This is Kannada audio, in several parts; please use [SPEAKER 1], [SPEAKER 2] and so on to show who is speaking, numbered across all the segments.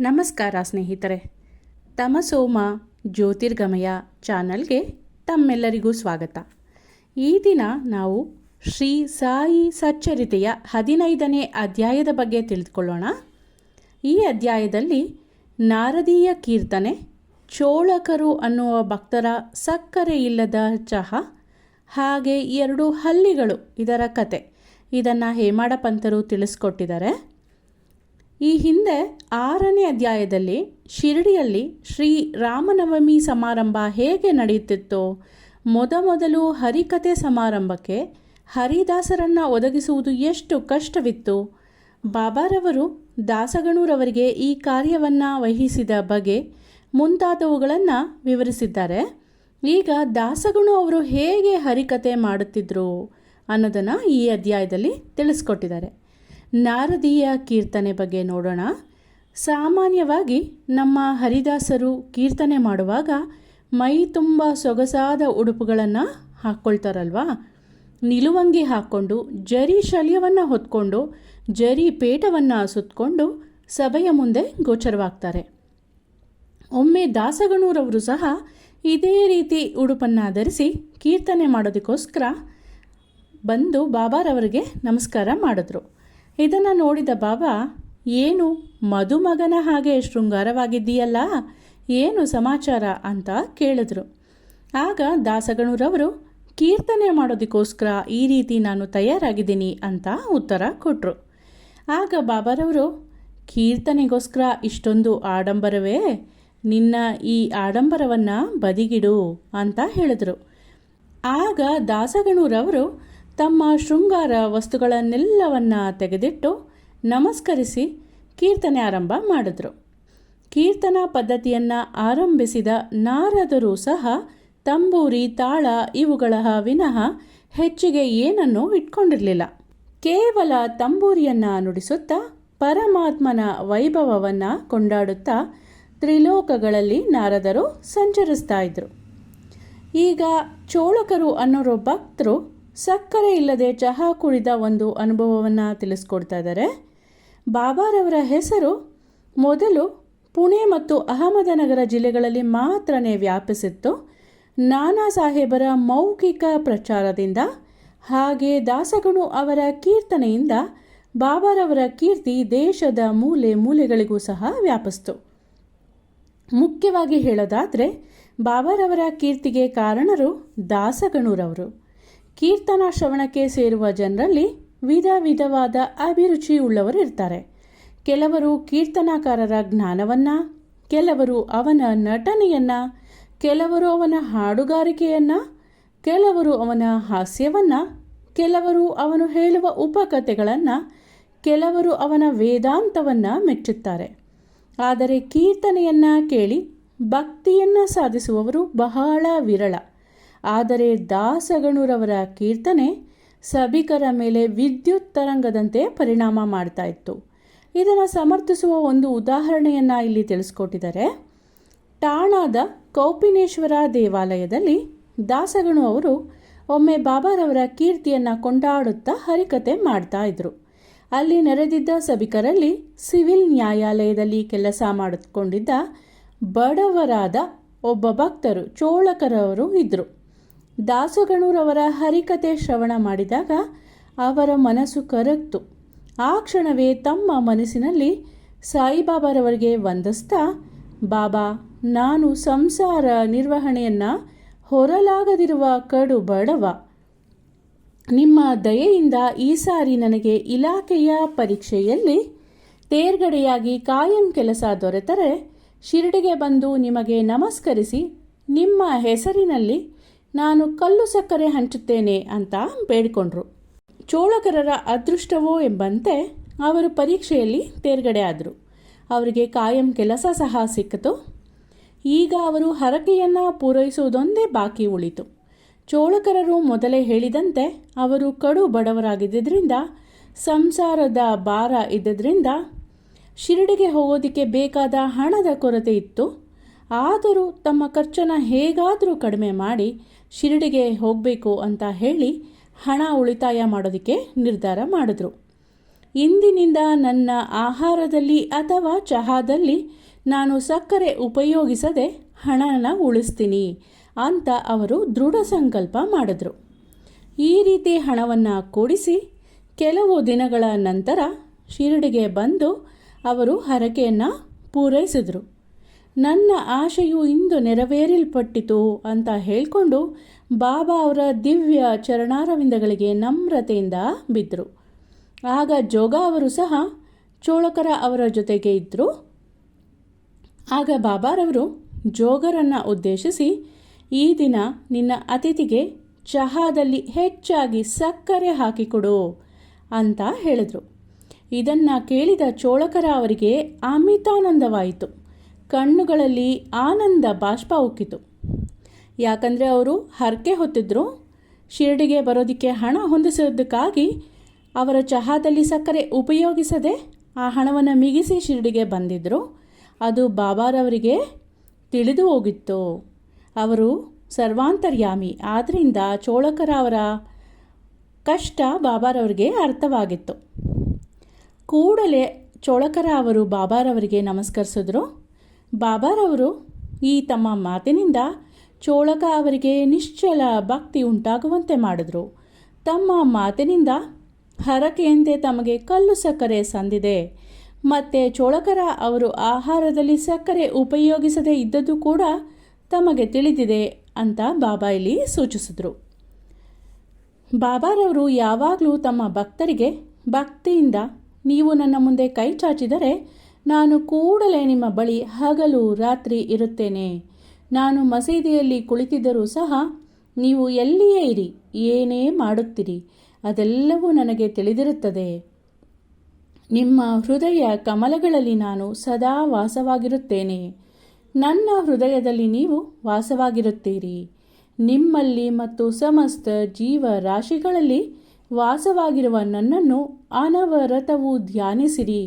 [SPEAKER 1] ನಮಸ್ಕಾರ ಸ್ನೇಹಿತರೆ. ತಮಸೋಮ ಜ್ಯೋತಿರ್ಗಮಯ ಚಾನಲ್ಗೆ ತಮ್ಮೆಲ್ಲರಿಗೂ ಸ್ವಾಗತ. ಈ ದಿನ ನಾವು ಶ್ರೀ ಸಾಯಿ ಸಚ್ಚರಿತೆಯ ಹದಿನೈದನೇ ಅಧ್ಯಾಯದ ಬಗ್ಗೆ ತಿಳಿದುಕೊಳ್ಳೋಣ. ಈ ಅಧ್ಯಾಯದಲ್ಲಿ ನಾರದೀಯ ಕೀರ್ತನೆ, ಚೋಳಕರು ಅನ್ನುವ ಭಕ್ತರ ಸಕ್ಕರೆ ಇಲ್ಲದ ಚಹಾ, ಹಾಗೆ ಎರಡು ಹಲ್ಲಿಗಳು ಇದರ ಕತೆ. ಇದನ್ನು ಹೇಮಾಡ ಪಂತರು ತಿಳಿಸ್ಕೊಟ್ಟಿದ್ದಾರೆ. ಈ ಹಿಂದೆ ಆರನೇ ಅಧ್ಯಾಯದಲ್ಲಿ ಶಿರಡಿಯಲ್ಲಿ ಶ್ರೀ ರಾಮನವಮಿ ಸಮಾರಂಭ ಹೇಗೆ ನಡೆಯುತ್ತಿತ್ತು ಮೊದಮೊದಲು ಹರಿಕತೆ ಸಮಾರಂಭಕ್ಕೆ ಹರಿದಾಸರನ್ನು ಒದಗಿಸುವುದು ಎಷ್ಟು ಕಷ್ಟವಿತ್ತು, ಬಾಬಾರವರು ದಾಸಗಣೂರವರಿಗೆ ಈ ಕಾರ್ಯವನ್ನು ವಹಿಸಿದ ಬಗೆ ಮುಂತಾದವುಗಳನ್ನು ವಿವರಿಸಿದ್ದಾರೆ. ಈಗ ದಾಸಗಣು ಅವರು ಹೇಗೆ ಹರಿಕತೆ ಮಾಡುತ್ತಿದ್ದರು ಅನ್ನೋದನ್ನು ಈ ಅಧ್ಯಾಯದಲ್ಲಿ ತಿಳಿಸ್ಕೊಟ್ಟಿದ್ದಾರೆ. ನಾರದೀಯ ಕೀರ್ತನೆ ಬಗ್ಗೆ ನೋಡೋಣ. ಸಾಮಾನ್ಯವಾಗಿ ನಮ್ಮ ಹರಿದಾಸರು ಕೀರ್ತನೆ ಮಾಡುವಾಗ ಮೈ ತುಂಬ ಸೊಗಸಾದ ಉಡುಪುಗಳನ್ನು ಹಾಕ್ಕೊಳ್ತಾರಲ್ವಾ ನಿಲುವಂಗಿ ಹಾಕ್ಕೊಂಡು, ಜರಿ ಶಲ್ಯವನ್ನು ಹೊತ್ಕೊಂಡು, ಜರಿ ಪೇಟವನ್ನು ಸುತ್ತಕೊಂಡು ಸಭೆಯ ಮುಂದೆ ಗೋಚರವಾಗ್ತಾರೆ. ಒಮ್ಮೆ ದಾಸಗಣೂರವರು ಸಹ ಇದೇ ರೀತಿ ಉಡುಪನ್ನು ಧರಿಸಿ ಕೀರ್ತನೆ ಮಾಡೋದಕ್ಕೋಸ್ಕರ ಬಂದು ಬಾಬಾರವರಿಗೆ ನಮಸ್ಕಾರ ಮಾಡಿದ್ರು. ಇದನ್ನು ನೋಡಿದ ಬಾಬಾ, ಏನು, ಮದುಮಗನ ಹಾಗೆ ಶೃಂಗಾರವಾಗಿದ್ದೀಯಲ್ಲ, ಏನು ಸಮಾಚಾರ? ಅಂತ ಕೇಳಿದ್ರು. ಆಗ ದಾಸಗಣೂರವರು, ಕೀರ್ತನೆ ಮಾಡೋದಕ್ಕೋಸ್ಕರ ಈ ರೀತಿ ನಾನು ತಯಾರಾಗಿದ್ದೀನಿ ಅಂತ ಉತ್ತರ ಕೊಟ್ಟರು ಆಗ ಬಾಬಾರವರು, ಕೀರ್ತನೆಗೋಸ್ಕರ ಇಷ್ಟೊಂದು ಆಡಂಬರವೇ, ನಿನ್ನ ಈ ಆಡಂಬರವನ್ನು ಬದಿಗಿಡು ಅಂತ ಹೇಳಿದರು. ಆಗ ದಾಸಗಣೂರವರು ತಮ್ಮ ಶೃಂಗಾರ ವಸ್ತುಗಳನ್ನೆಲ್ಲವನ್ನ ತೆಗೆದಿಟ್ಟು ನಮಸ್ಕರಿಸಿ ಕೀರ್ತನೆ ಆರಂಭ ಮಾಡಿದ್ರು. ಕೀರ್ತನಾ ಪದ್ಧತಿಯನ್ನು ಆರಂಭಿಸಿದ ನಾರದರು ಸಹ ತಂಬೂರಿ, ತಾಳ ಇವುಗಳ ವಿನಃ ಹೆಚ್ಚಿಗೆ ಏನನ್ನೂ ಇಟ್ಕೊಂಡಿರಲಿಲ್ಲ. ಕೇವಲ ತಂಬೂರಿಯನ್ನು ನುಡಿಸುತ್ತಾ ಪರಮಾತ್ಮನ ವೈಭವವನ್ನು ಕೊಂಡಾಡುತ್ತಾ ತ್ರಿಲೋಕಗಳಲ್ಲಿ ನಾರದರು ಸಂಚರಿಸ್ತಾ ಇದ್ರು. ಈಗ ಚೋಳಕರು ಅನ್ನೋರು ಭಕ್ತರು ಸಕ್ಕರೆ ಇಲ್ಲದೆ ಚಹಾ ಕುಡಿದ ಒಂದು ಅನುಭವವನ್ನು ತಿಳಿಸ್ಕೊಡ್ತಾ ಇದ್ದಾರೆ ಬಾಬಾರವರ ಹೆಸರು ಮೊದಲು ಪುಣೆ ಮತ್ತು ಅಹಮದನಗರ ಜಿಲ್ಲೆಗಳಲ್ಲಿ ಮಾತ್ರನೇ ವ್ಯಾಪಿಸಿತ್ತು. ನಾನಾ ಸಾಹೇಬರ ಮೌಖಿಕ ಪ್ರಚಾರದಿಂದ ಹಾಗೆ ದಾಸಗಣು ಅವರ ಕೀರ್ತನೆಯಿಂದ ಬಾಬಾರವರ ಕೀರ್ತಿ ದೇಶದ ಮೂಲೆ ಮೂಲೆಗಳಿಗೂ ಸಹ ವ್ಯಾಪಿಸ್ತು. ಮುಖ್ಯವಾಗಿ ಹೇಳೋದಾದರೆ, ಬಾಬಾರವರ ಕೀರ್ತಿಗೆ ಕಾರಣರು ದಾಸಗಣೂರವರು. ಕೀರ್ತನಾ ಶ್ರವಣಕ್ಕೆ ಸೇರುವ ಜನರಲ್ಲಿ ವಿಧ ವಿಧವಾದ ಅಭಿರುಚಿ ಉಳ್ಳವರು ಇರ್ತಾರೆ. ಕೆಲವರು ಕೀರ್ತನಾಕಾರರ ಜ್ಞಾನವನ್ನು, ಕೆಲವರು ಅವನ ನಟನೆಯನ್ನು, ಕೆಲವರು ಅವನ ಹಾಡುಗಾರಿಕೆಯನ್ನು, ಕೆಲವರು ಅವನ ಹಾಸ್ಯವನ್ನು, ಕೆಲವರು ಅವನು ಹೇಳುವ ಉಪಕಥೆಗಳನ್ನು, ಕೆಲವರು ಅವನ ವೇದಾಂತವನ್ನು ಮೆಚ್ಚುತ್ತಾರೆ. ಆದರೆ ಕೀರ್ತನೆಯನ್ನು ಕೇಳಿ ಭಕ್ತಿಯನ್ನು ಸಾಧಿಸುವವರು ಬಹಳ ವಿರಳ. ಆದರೆ ದಾಸಗಣುರವರ ಕೀರ್ತನೆ ಸಭಿಕರ ಮೇಲೆ ವಿದ್ಯುತ್ ತರಂಗದಂತೆ ಪರಿಣಾಮ ಮಾಡ್ತಾ ಇತ್ತು. ಇದನ್ನು ಸಮರ್ಥಿಸುವ ಒಂದು ಉದಾಹರಣೆಯನ್ನು ಇಲ್ಲಿ ತಿಳಿಸ್ಕೊಟ್ಟಿದ್ದಾರೆ. ಠಾಣಾದ ಕೌಪಿನೇಶ್ವರ ದೇವಾಲಯದಲ್ಲಿ ದಾಸಗಣು ಅವರು ಒಮ್ಮೆ ಬಾಬಾರವರ ಕೀರ್ತಿಯನ್ನು ಕೊಂಡಾಡುತ್ತಾ ಹರಿಕತೆ ಮಾಡ್ತಾ ಇದ್ರು. ಅಲ್ಲಿ ನೆರೆದಿದ್ದ ಸಭಿಕರಲ್ಲಿ ಸಿವಿಲ್ ನ್ಯಾಯಾಲಯದಲ್ಲಿ ಕೆಲಸ ಮಾಡಿಕೊಂಡಿದ್ದ ಬಡವರಾದ ಒಬ್ಬ ಭಕ್ತರು, ಚೋಳಕರವರು ಇದ್ದರು ದಾಸಗಣೂರವರ ಹರಿಕತೆ ಶ್ರವಣ ಮಾಡಿದಾಗ ಅವರ ಮನಸ್ಸು ಕರಗ್ತು. ಆ ಕ್ಷಣವೇ ತಮ್ಮ ಮನಸ್ಸಿನಲ್ಲಿ ಸಾಯಿಬಾಬಾರವರಿಗೆ ವಂದಿಸ್ತಾ, ಬಾಬಾ, ನಾನು ಸಂಸಾರ ನಿರ್ವಹಣೆಯನ್ನು ಹೊರಲಾಗದಿರುವ ಕಡು ಬಡವ. ನಿಮ್ಮ ದಯೆಯಿಂದ ಈ ಸಾರಿ ನನಗೆ ಇಲಾಖೆಯ ಪರೀಕ್ಷೆಯಲ್ಲಿ ತೇರ್ಗಡೆಯಾಗಿ ಕಾಯಂ ಕೆಲಸ ದೊರೆತರೆ, ಶಿರಡಿಗೆ ಬಂದು ನಿಮಗೆ ನಮಸ್ಕರಿಸಿ, ನಿಮ್ಮ ಹೆಸರಿನಲ್ಲಿ ನಾನು ಕಲ್ಲು ಸಕ್ಕರೆ ಹಂಚುತ್ತೇನೆ ಅಂತ ಬೇಡಿಕೊಂಡ್ರು. ಚೋಳಕರರ ಅದೃಷ್ಟವೋ ಎಂಬಂತೆ ಅವರು ಪರೀಕ್ಷೆಯಲ್ಲಿ ತೇರ್ಗಡೆ ಆದರು. ಅವರಿಗೆ ಕಾಯಂ ಕೆಲಸ ಸಹ ಸಿಕ್ಕಿತು. ಈಗ ಅವರು ಹರಕೆಯನ್ನು ಪೂರೈಸುವುದೊಂದೇ ಬಾಕಿ ಉಳಿತು. ಚೋಳಕರರು ಮೊದಲೇ ಹೇಳಿದಂತೆ ಅವರು ಕಡು ಬಡವರಾಗಿದ್ದರಿಂದ ಸಂಸಾರದ ಭಾರ ಇದ್ದರಿಂದ ಶಿರಡಿಗೆ ಹೋಗೋದಕ್ಕೆ ಬೇಕಾದ ಹಣದ ಕೊರತೆ ಇತ್ತು. ಆದರೂ ತಮ್ಮ ಖರ್ಚನ್ನು ಹೇಗಾದರೂ ಕಡಿಮೆ ಮಾಡಿ ಶಿರಡಿಗೆ ಹೋಗಬೇಕು ಅಂತ ಹೇಳಿ ಹಣ ಉಳಿತಾಯ ಮಾಡೋದಕ್ಕೆ ನಿರ್ಧಾರ ಮಾಡಿದ್ರು. ಇಂದಿನಿಂದ ನನ್ನ ಆಹಾರದಲ್ಲಿ ಅಥವಾ ಚಹಾದಲ್ಲಿ ನಾನು ಸಕ್ಕರೆ ಉಪಯೋಗಿಸದೆ ಹಣನ ಉಳಿಸ್ತೀನಿ ಅಂತ ಅವರು ದೃಢ ಸಂಕಲ್ಪ ಮಾಡಿದ್ರು. ಈ ರೀತಿ ಹಣವನ್ನು ಕೂಡಿಸಿ ಕೆಲವು ದಿನಗಳ ನಂತರ ಶಿರಡಿಗೆ ಬಂದು ಅವರು ಹರಕೆಯನ್ನು ಪೂರೈಸಿದರು. ನನ್ನ ಆಶೆಯು ಇಂದು ನೆರವೇರಲ್ಪಟ್ಟಿತು ಅಂತ ಹೇಳಿಕೊಂಡು ಬಾಬಾ ಅವರ ದಿವ್ಯ ಚರಣಾರವಿಂದಗಳಿಗೆ ನಮ್ರತೆಯಿಂದ ಬಿದ್ದರು ಆಗ ಜೋಗ ಅವರು ಸಹ ಚೋಳಕರ ಅವರ ಜೊತೆಗೆ ಇದ್ದರು ಆಗ ಬಾಬಾರವರು ಜೋಗರನ್ನು ಉದ್ದೇಶಿಸಿ, ಈ ದಿನ ನಿನ್ನ ಅತಿಥಿಗೆ ಚಹಾದಲ್ಲಿ ಹೆಚ್ಚಾಗಿ ಸಕ್ಕರೆ ಹಾಕಿಕೊಡು ಅಂತ ಹೇಳಿದರು. ಇದನ್ನು ಕೇಳಿದ ಚೋಳಕರ ಅವರಿಗೆ ಅಮಿತಾನಂದವಾಯಿತು. ಕಣ್ಣುಗಳಲ್ಲಿ ಆನಂದ ಬಾಷ್ಪ ಉಕ್ಕಿತು. ಯಾಕಂದರೆ ಅವರು ಹರಕೆ ಹೊತ್ತಿದ್ರು, ಶಿರಡಿಗೆ ಬರೋದಕ್ಕೆ ಹಣ ಹೊಂದಿಸೋದಕ್ಕಾಗಿ ಅವರ ಚಹಾದಲ್ಲಿ ಸಕ್ಕರೆ ಉಪಯೋಗಿಸದೆ ಆ ಹಣವನ್ನು ಮಿಗಿಸಿ ಶಿರಡಿಗೆ ಬಂದಿದ್ದರು ಅದು ಬಾಬಾರವರಿಗೆ ತಿಳಿದು ಹೋಗಿತ್ತು. ಅವರು ಸರ್ವಾಂತರ್ಯಾಮಿ ಆದ್ದರಿಂದ ಚೋಳಕರ ಅವರ ಕಷ್ಟ ಬಾಬಾರವರಿಗೆ ಅರ್ಥವಾಗಿತ್ತು. ಕೂಡಲೇ ಚೋಳಕರ ಅವರು ಬಾಬಾರವರಿಗೆ ನಮಸ್ಕರಿಸಿದ್ರು. ಬಾಬಾರವರು ಈ ತಮ್ಮ ಮಾತಿನಿಂದ ಚೋಳಕ ಅವರಿಗೆ ನಿಶ್ಚಲ ಭಕ್ತಿ ಉಂಟಾಗುವಂತೆ ಮಾಡಿದ್ರು. ತಮ್ಮ ಮಾತಿನಿಂದ ಹರಕೆಯಂತೆ ತಮಗೆ ಕಲ್ಲು ಸಕ್ಕರೆ ಸಂದಿದೆ. ಮತ್ತು ಚೋಳಕರ ಅವರು ಆಹಾರದಲ್ಲಿ ಸಕ್ಕರೆ ಉಪಯೋಗಿಸದೇ ಇದ್ದದ್ದು ಕೂಡ ತಮಗೆ ತಿಳಿದಿದೆ ಅಂತ ಬಾಬಾ ಇಲ್ಲಿ ಸೂಚಿಸಿದ್ರು. ಬಾಬಾರವರು ಯಾವಾಗಲೂ ತಮ್ಮ ಭಕ್ತರಿಗೆ ಭಕ್ತಿಯಿಂದ ನೀವು ನನ್ನ ಮುಂದೆ ಕೈ ಚಾಚಿದರೆ ನಾನು ಕೂಡಲೇ ನಿಮ್ಮ ಬಳಿ ಹಗಲು ರಾತ್ರಿ ಇರುತ್ತೇನೆ. ನಾನು ಮಸೀದಿಯಲ್ಲಿ ಕುಳಿತಿದ್ದರೂ ಸಹ ನೀವು ಎಲ್ಲಿಯೇ ಇರಿ, ಏನೇ ಮಾಡುತ್ತೀರಿ, ಅದೆಲ್ಲವೂ ನನಗೆ ತಿಳಿದಿರುತ್ತದೆ. ನಿಮ್ಮ ಹೃದಯ ಕಮಲಗಳಲ್ಲಿ ನಾನು ಸದಾ ವಾಸವಾಗಿರುತ್ತೇನೆ. ನನ್ನ ಹೃದಯದಲ್ಲಿ ನೀವು ವಾಸವಾಗಿರುತ್ತೀರಿ. ನಿಮ್ಮಲ್ಲಿ ಮತ್ತು ಸಮಸ್ತ ಜೀವ ರಾಶಿಗಳಲ್ಲಿ ವಾಸವಾಗಿರುವ ನನ್ನನ್ನು ಅನವರತವು ಧ್ಯಾನಿಸಿರಿ.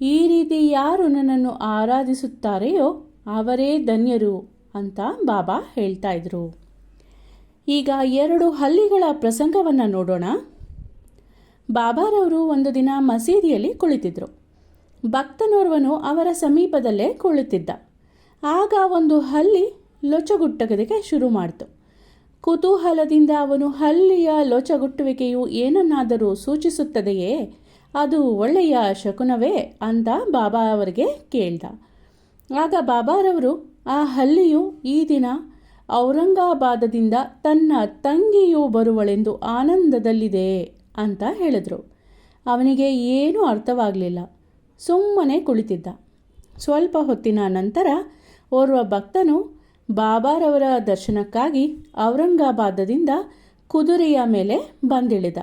[SPEAKER 1] ಈ ರೀತಿ ಯಾರು ನನ್ನನ್ನು ಆರಾಧಿಸುತ್ತಾರೆಯೋ ಅವರೇ ಧನ್ಯರು ಅಂತ ಬಾಬಾ ಹೇಳ್ತಾ ಇದ್ರು. ಈಗ ಎರಡು ಹಲ್ಲಿಗಳ ಪ್ರಸಂಗವನ್ನು ನೋಡೋಣ. ಬಾಬಾರವರು ಒಂದು ದಿನ ಮಸೀದಿಯಲ್ಲಿ ಕುಳಿತಿದ್ರು. ಭಕ್ತನೋರ್ವನು ಅವರ ಸಮೀಪದಲ್ಲೇ ಕುಳಿತಿದ್ದ. ಆಗ ಒಂದು ಹಲ್ಲಿ ಲೊಚಗುಟ್ಟಗದಕ್ಕೆ ಶುರು ಮಾಡಿತು. ಕುತೂಹಲದಿಂದ ಅವನು ಹಲ್ಲಿಯ ಲೊಚಗುಟ್ಟುವಿಕೆಯು ಏನನ್ನಾದರೂ ಸೂಚಿಸುತ್ತದೆಯೇ? ಅದು ಒಳ್ಳೆಯ ಶಕುನವೇ ಅಂತ ಬಾಬಾ ಅವರಿಗೆ ಕೇಳ್ದ. ಆಗ ಬಾಬಾರವರು ಆ ಹಲ್ಲಿಯು ಈ ದಿನ ಔರಂಗಾಬಾದದಿಂದ ತನ್ನ ತಂಗಿಯು ಬರುವಳೆಂದು ಆನಂದದಲ್ಲಿದೆ ಅಂತ ಹೇಳಿದ್ರು. ಅವನಿಗೆ ಏನೂ ಅರ್ಥವಾಗಲಿಲ್ಲ. ಸುಮ್ಮನೆ ಕುಳಿತಿದ್ದ. ಸ್ವಲ್ಪ ಹೊತ್ತಿನ ನಂತರ ಓರ್ವ ಭಕ್ತನು ಬಾಬಾರವರ ದರ್ಶನಕ್ಕಾಗಿ ಔರಂಗಾಬಾದದಿಂದ ಕುದುರೆಯ ಮೇಲೆ ಬಂದಿಳಿದ.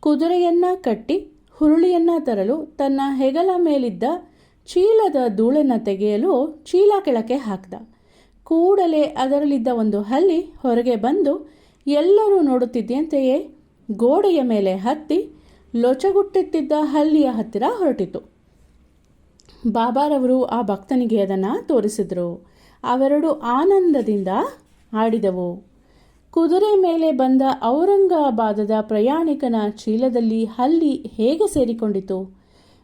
[SPEAKER 1] ಕುದುರೆಯನ್ನು ಕಟ್ಟಿ ಹುರುಳಿಯನ್ನು ತರಲು ತನ್ನ ಹೆಗಲ ಮೇಲಿದ್ದ ಚೀಲದ ಧೂಳನ್ನು ತೆಗೆಯಲು ಚೀಲ ಕೆಳಕ್ಕೆ ಹಾಕ್ದ. ಕೂಡಲೇ ಅದರಲ್ಲಿದ್ದ ಒಂದು ಹಲ್ಲಿ ಹೊರಗೆ ಬಂದು, ಎಲ್ಲರೂ ನೋಡುತ್ತಿದ್ದಂತೆಯೇ ಗೋಡೆಯ ಮೇಲೆ ಹತ್ತಿ ಲೊಚಗುಟ್ಟುತ್ತಿದ್ದ ಹಲ್ಲಿಯ ಹತ್ತಿರ ಹೊರಟಿತು. ಬಾಬಾರವರು ಆ ಭಕ್ತನಿಗೆ ಅದನ್ನು ತೋರಿಸಿದರು. ಅವೆರಡು ಆನಂದದಿಂದ ಆಡಿದವು. ಕುದುರೆ ಮೇಲೆ ಬಂದ ಔರಂಗಾಬಾದದ ಪ್ರಯಾಣಿಕನ ಚೀಲದಲ್ಲಿ ಹಲ್ಲಿ ಹೇಗೆ ಸೇರಿಕೊಂಡಿತು?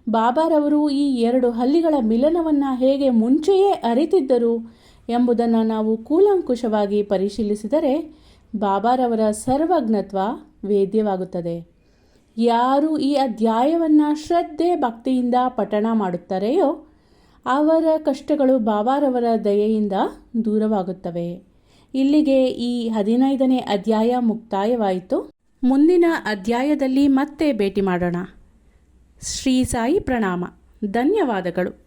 [SPEAKER 1] ಬಾಬಾರವರು ಈ ಎರಡು ಹಲ್ಲಿಗಳ ಮಿಲನವನ್ನು ಹೇಗೆ ಮುಂಚೆಯೇ ಅರಿತಿದ್ದರು ಎಂಬುದನ್ನು ನಾವು ಕೂಲಂಕುಷವಾಗಿ ಪರಿಶೀಲಿಸಿದರೆ ಬಾಬಾರವರ ಸರ್ವಜ್ಞತ್ವ ವೇದ್ಯವಾಗುತ್ತದೆ. ಯಾರು ಈ ಅಧ್ಯಾಯವನ್ನು ಶ್ರದ್ಧೆ ಭಕ್ತಿಯಿಂದ ಪಠಣ ಮಾಡುತ್ತಾರೆಯೋ ಅವರ ಕಷ್ಟಗಳು ಬಾಬಾರವರ ದಯೆಯಿಂದ ದೂರವಾಗುತ್ತವೆ. ಇಲ್ಲಿಗೆ ಈ ಹದಿನೈದನೇ ಅಧ್ಯಾಯ ಮುಕ್ತಾಯವಾಯಿತು. ಮುಂದಿನ ಅಧ್ಯಾಯದಲ್ಲಿ ಮತ್ತೆ ಭೇಟಿ ಮಾಡೋಣ. ಶ್ರೀ ಸಾಯಿ ಪ್ರಣಾಮ. ಧನ್ಯವಾದಗಳು.